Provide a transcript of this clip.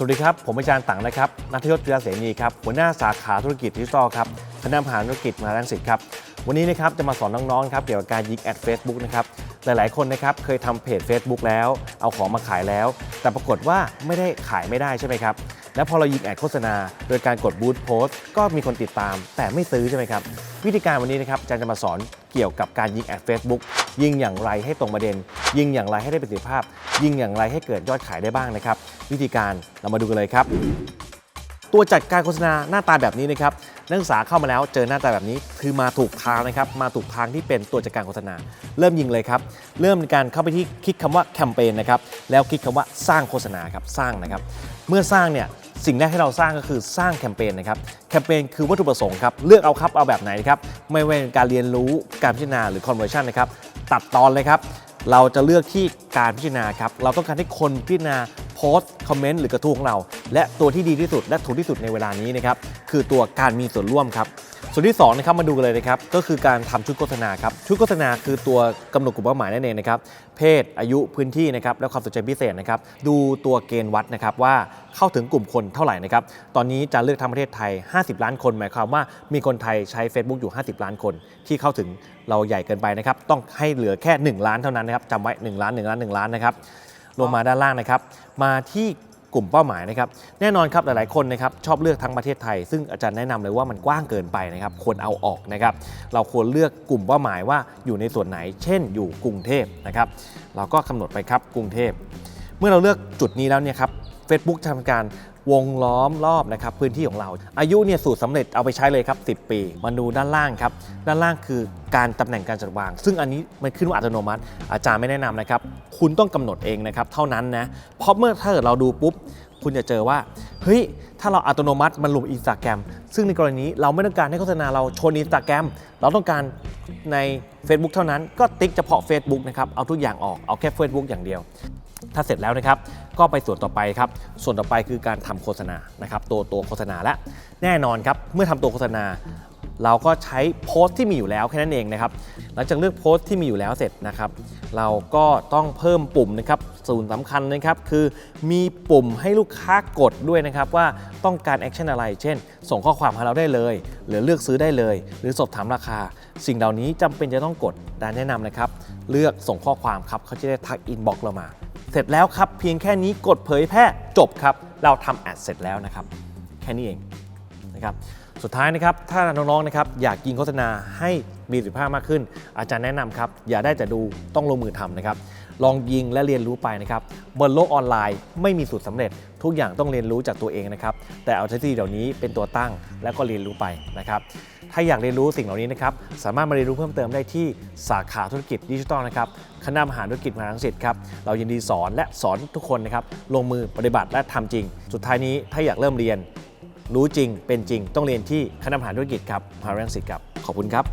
สวัสดีครับ ผมอาจารย์ตังนะครับ นัทยศเกลือเสนีครับ หัวหน้าสาขาธุรกิจดิจิทัลครับคณะมหาธุรกิจมหาลังสิตครับ วันนี้นะครับจะมาสอนน้องๆครับเกี่ยวกับการยิงแอด Facebook นะครับ หลายๆคนนะครับเคยทำเพจ Facebook แล้ว เอาของมาขายแล้ว แต่ปรากฏว่าไม่ได้ขายไม่ได้ใช่ไหมครับ แล้วพอเรายิงแอดโฆษณา โดยการกดบูตโพสก็มีคนติดตาม แต่ไม่ซื้อใช่ไหมครับ วิธีการวันนี้นะครับอาจารย์จะมาสอนเกี่ยวกับการยิงแอด Facebook ยิงอย่างไรให้ตรงประเด็น ยิงอย่างไรให้ได้ประสิทธิภาพ ยิงอย่างไรให้เกิดยอดขายได้บ้างนะครับ วิธีการเรามาดูกันเลยครับ ตัวจัดการโฆษณาหน้าตาแบบนี้นะครับนักศึกษาเข้ามาแล้วเจอหน้าตาแบบนี้ คือมาถูกทางนะครับ มาถูกทางที่เป็นตัวจัดการโฆษณา เริ่มยิงเลยครับ เริ่มในการเข้าไปที่คลิกคำว่าแคมเปญนะครับ แล้วคลิกคำว่าสร้างโฆษณาครับ สร้างนะครับ เมื่อสร้างเนี่ย สิ่งแรกที่เราสร้างก็คือสร้างแคมเปญนะครับแคมเปญคือวัตถุประสงค์ครับเลือกเอาครับเอาแบบไหนครับไม่ว่าเป็นการเรียนรู้การพิจารณาหรือ conversion นะครับตัดตอนเลยครับเราจะเลือกที่การพิจารณาครับเราต้องการให้คนพิจารณาโพสต์คอมเมนต์หรือกระทู้ของเรา และตัวที่ดีที่สุดและถูกที่สุดในเวลานี้นะครับคือตัวการมีส่วนร่วมครับ ส่วนที่2นะครับมาดูกันเลยนะครับก็คือการทำชุดโฆษณาครับชุดโฆษณาคือตัวกำหนดกลุ่มเป้าหมายนั่นเองนะครับเพศอายุพื้นที่นะครับและความสนใจพิเศษนะครับดูตัวเกณฑ์วัดนะครับว่าเข้าถึงกลุ่มคนเท่าไหร่นะครับตอนนี้จะเลือกทั้งประเทศไทย 50 ล้านคนหมายความว่ามีคนไทยใช้ Facebook อยู่ 50 ล้านคน ที่เข้าถึงเราใหญ่เกินไปนะครับต้องให้เหลือแค่ 1 ล้านเท่านั้นนะครับจำไว้ 1 ล้าน 1 ล้าน 1 ล้านนะครับลงมาด้านล่างนะครับมาที่ กลุ่มเป้าหมายนะครับแน่นอนครับหลายๆคนนะครับชอบเลือกทั้งประเทศไทย ซึ่งอาจารย์แนะนำเลยว่ามันกว้างเกินไปนะครับควรเอาออกนะครับเราควรเลือกกลุ่มเป้าหมายว่าอยู่ในส่วนไหน เช่น อยู่กรุงเทพนะครับเราก็กำหนดไปครับกรุงเทพ เมื่อเราเลือกจุดนี้แล้วเนี่ยครับ Facebook จะทำการ วงล้อมรอบนะครับพื้นที่ของเรา อายุเนี่ยสูตรสำเร็จเอาไปใช้เลยครับ 10 ปี มาดูด้านล่างครับ ด้านล่างคือการตำแหน่งการจัดวาง ซึ่งอันนี้มันขึ้นว่าอัตโนมัติ อาจารย์ไม่แนะนำนะครับ คุณต้องกำหนดเองนะครับเท่านั้นนะเพราะเมื่อถ้าเกิดเราดูปุ๊บ คุณจะเจอว่าเฮ้ยถ้าเราอัตโนมัติมันลงอินสตาแกรมซึ่งในกรณีนี้เราไม่ต้องการให้โฆษณาเราชนอินสตาแกรมเราต้องการใน Facebook เท่านั้นก็ติ๊กเฉพาะ Facebook นะครับเอาทุกอย่างออกเอาแค่ Facebook อย่างเดียว ถ้าเสร็จแล้วนะครับ ก็ไปส่วนต่อไปครับ ส่วนต่อไปคือการทำโฆษณานะครับตัวตัวโฆษณาและแน่นอนครับเมื่อทำตัวโฆษณา เราก็ใช้โพสต์ที่มีอยู่แล้วแค่นั้นเองนะครับหลังจากเลือกโพสต์ที่มีอยู่แล้วเสร็จนะครับเราก็ต้องเพิ่มปุ่มนะครับส่วนสำคัญนะครับคือมีปุ่มให้ลูกค้ากดด้วยนะครับว่าต้องการแอคชั่นอะไร เช่น ส่งข้อความให้เราได้เลย หรือเลือกซื้อได้เลย หรือสอบถามราคา สิ่งเหล่านี้จำเป็นจะต้องกดดันแนะนำนะครับ เลือกส่งข้อความครับเขาจะได้ทักอินบ็อกเรามา เสร็จแล้วครับ เพียงแค่นี้กดเผยแพร่จบครับ เราทำแอดเสร็จแล้วนะครับ แค่นี้เองนะครับ สุดท้ายนะครับถ้าน้องๆนะครับอยากยิงโฆษณาให้มีประสิทธิภาพมากขึ้น อาจารย์แนะนำครับ อย่าได้แต่ดูต้องลงมือทำนะครับ ลองยิงและเรียนรู้ไปนะครับบนโลกออนไลน์ไม่มีสูตรสำเร็จ ทุกอย่างต้องเรียนรู้จากตัวเองนะครับแต่เอาเทคโนโลยีเหล่านี้เป็นตัวตั้งแล้วก็เรียนรู้ไปนะครับถ้าอยากเรียนรู้สิ่งเหล่านี้นะครับสามารถมาเรียนรู้เพิ่มเติมได้ที่สาขาธุรกิจดิจิทัลนะครับคณะมหาธุรกิจมหาลังสิตครับเรายินดีสอนและสอนทุกคนนะครับลงมือปฏิบัติและทำจริง สุดท้ายนี้ถ้าอยากเริ่มเรียน รู้จริงเป็นจริงต้องเรียนที่คณะผ่านธุรกิจครับมหาวิทยาลัยศิลป์ครับ ขอบคุณครับ